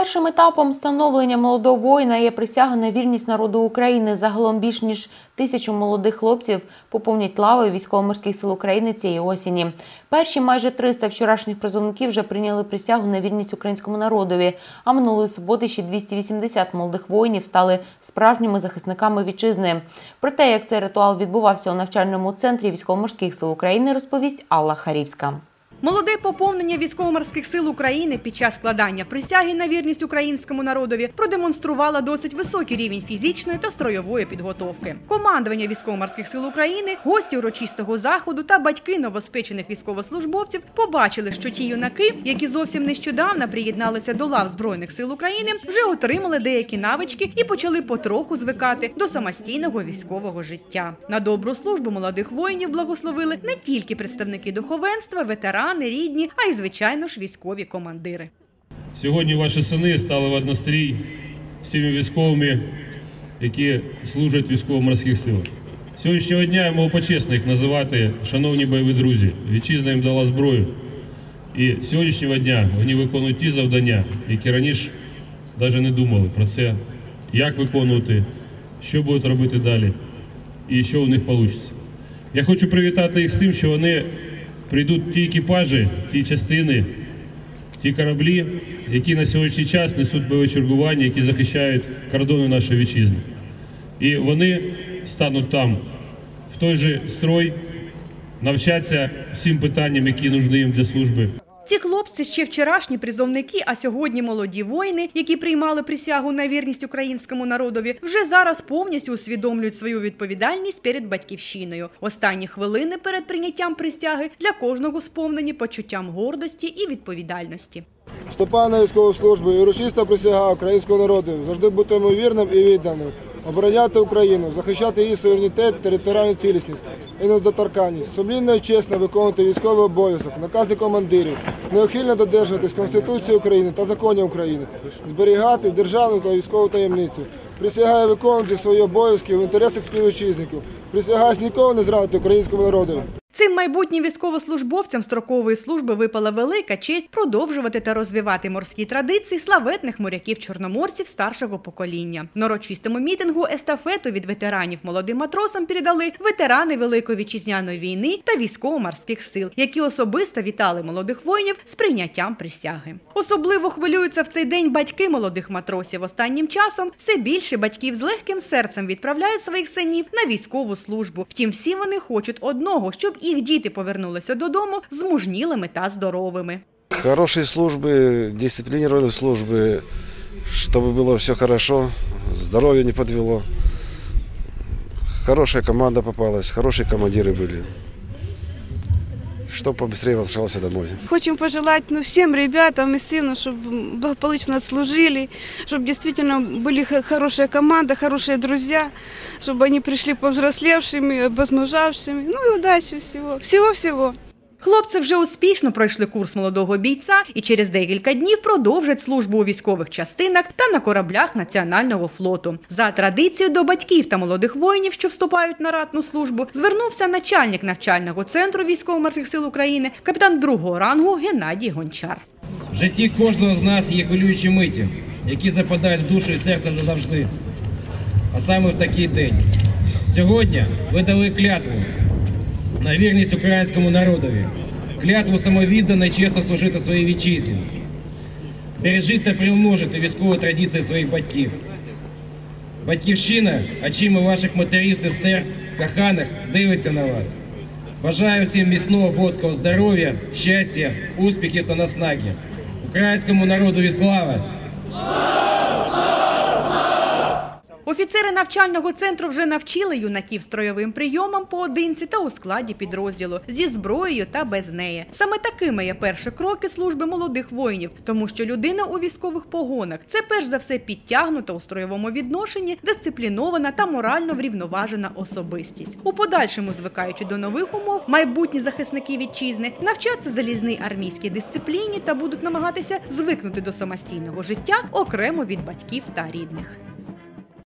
Першим етапом становлення молодого воїна є присяга на вірність народу України. Загалом більш ніж тисячу молодих хлопців поповнять лави військово-морських сил України цієї осені. Перші майже 300 вчорашніх призовників вже прийняли присягу на вірність українському народові. А минулої суботи ще 280 молодих воїнів стали справжніми захисниками вітчизни. Про те, як цей ритуал відбувався у навчальному центрі військово-морських сил України, розповість Алла Харівська. Молоде поповнення військово-морських сил України під час складання присяги на вірність українському народові продемонструвало досить високий рівень фізичної та строєвої підготовки. Командування військово-морських сил України, гості урочистого заходу та батьки новоспечених військовослужбовців побачили, що ті юнаки, які зовсім нещодавно приєдналися до лав збройних сил України, вже отримали деякі навички і почали потроху звикати до самостійного військового життя. На добру службу молодих воїнів благословили не тільки представники духовенства, ветерани, рідні, а й звичайно ж військові командири. Сьогодні ваші сини стали в однострій всіми військовими, які служать військово-морських силах. Сьогоднішнього дня я можу почесно їх називати, шановні бойові друзі. Вітчизна їм дала зброю. І сьогоднішнього дня вони виконують ті завдання, які раніше навіть не думали про це, як виконувати, що будуть робити далі і що у них вийде. Я хочу привітати їх з тим, що вони прийдуть ті екіпажі, ті частини, ті кораблі, які на сьогоднішній час несуть бойове чергування, які захищають кордони нашої вітчизни. І вони стануть там, в той же строй, навчаться всім питанням, які нужні їм для служби. Ці хлопці ще вчорашні призовники, а сьогодні молоді воїни, які приймали присягу на вірність українському народові, вже зараз повністю усвідомлюють свою відповідальність перед батьківщиною. Останні хвилини перед прийняттям присяги для кожного сповнені почуттям гордості і відповідальності. Вступаю на військову службу і урочиста присяга українського народу завжди бути вірним і відданим, обороняти Україну, захищати її суверенітет, територіальну цілісність і недоторканність, сумлінно і чесно виконувати військовий обов'язок, накази командирів, неухильно додержуватись Конституції України та законів України, зберігати державну та військову таємницю. Присягаю виконувати свої обов'язки в інтересах співвітчизників. Присягаюсь ніколи не зрадити українському народу. Цим майбутнім військовослужбовцям строкової служби випала велика честь продовжувати та розвивати морські традиції славетних моряків-чорноморців старшого покоління. На мітингу естафету від ветеранів молодим матросам передали ветерани Великої вітчизняної війни та військово-морських сил, які особисто вітали молодих воїнів з прийняттям присяги. Особливо хвилюються в цей день батьки молодих матросів. Останнім часом все більше батьків з легким серцем відправляють своїх синів на військову службу. Втім, всі вони хочуть одного, щоб їх діти повернулися додому змужнілими та здоровими. Хорошей службы, дисциплинированной службы, чтобы было все хорошо, здоровье не подвело. Хорошая команда попалась, хорошие командиры были. Чтоб побыстрее возвращался домой. Хочем пожелать ну, всем ребятам и сыну, чтобы благополучно отслужили, чтобы действительно были х- хорошая команда, хорошие друзья, чтобы они пришли повзрослевшими, обозмужавшими. Ну и удачи всего. Всего-всего. Хлопці вже успішно пройшли курс молодого бійця і через декілька днів продовжать службу у військових частинах та на кораблях Національного флоту. За традицією до батьків та молодих воїнів, що вступають на ратну службу, звернувся начальник навчального центру військово-морських сил України, капітан другого рангу Геннадій Гончар. В житті кожного з нас є хвилюючі миті, які западають в душу і серце назавжди. А саме в такий день. Сьогодні ви дали клятву на вірність українському народові, клятву самовіддано і чесно служити своїй вітчизні, бережіть та примножити військові традиції своїх батьків. Батьківщина, очима ваших матерів, сестер, коханих, дивиться на вас. Бажаю всім міцного флотського здоров'я, щастя, успіхів та наснаги. Українському народові слава! Офіцери навчального центру вже навчили юнаків строєвим прийомам поодинці та у складі підрозділу зі зброєю та без неї. Саме такими є перші кроки служби молодих воїнів, тому що людина у військових погонах це перш за все підтягнута у строєвому відношенні, дисциплінована та морально врівноважена особистість. У подальшому, звикаючи до нових умов, майбутні захисники вітчизни навчаться залізній армійській дисципліні та будуть намагатися звикнути до самостійного життя окремо від батьків та рідних.